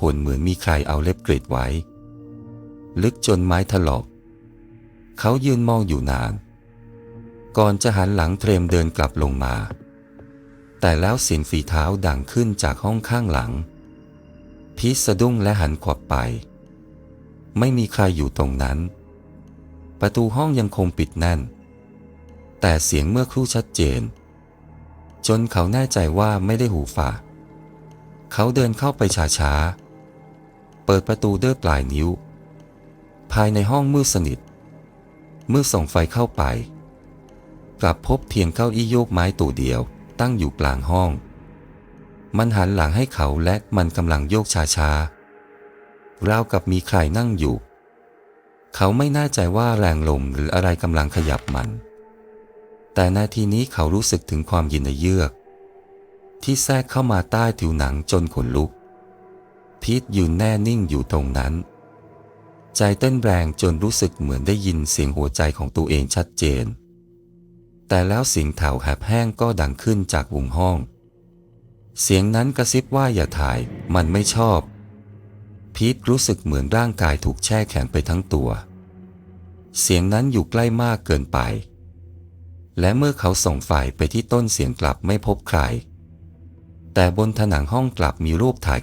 ผลเหมือนมีใครเอาเล็บกรีดไว้ ลึกจนไม้ถลอก เขายืนมองอยู่นาน ก่อนจะหันหลังเตรมเดินกลับลงมา แต่แล้วเสียงฝีเท้าดังขึ้นจากห้องข้างหลัง พีทสะดุ้งและหันขวับไป ไม่มีใครอยู่ตรงนั้น ประตูห้องยังคงปิดแน่น แต่เสียงเมื่อครู่ชัดเจน จนเขาแน่ใจว่าไม่ได้หูฝาเขาเดินเข้าไปช้าๆ เปิดประตูด้วยปลายนิ้ว ภายในห้องมืดสนิท เมื่อส่องไฟเข้าไป กลับพบเพียงเก้าอี้โยกไม้ตัวเดียวตั้งอยู่กลางห้อง มันหันหลังให้เขาและมันกำลังโยกช้าๆราวกับมีใครนั่งอยู่ เขาไม่แน่ใจว่าแรงลมหรืออะไรกำลังขยับมัน แต่นาทีนี้เขารู้สึกถึงความยินเยือก ที่แทรกเข้ามาใต้ผิวหนังจนขนลุก พีทยืนแน่นิ่งอยู่ตรงนั้น ใจเต้นแรงจนรู้สึกเหมือนได้ยินเสียงหัวใจของตัวเองชัดเจน แต่แล้วเสียงแถวแหบแห้งก็ดังขึ้นจากวงห้อง เสียงนั้นกระซิบว่าอย่าถ่ายมันไม่ชอบ พีทรู้สึกเหมือนร่างกายถูกแช่แข็งไปทั้งตัว เสียงนั้นอยู่ใกล้มากเกินไป และเมื่อเขาส่องไฟไปที่ต้นเสียงกลับไม่พบใครแต่บนผนังห้องกลับมีรูปถ่าย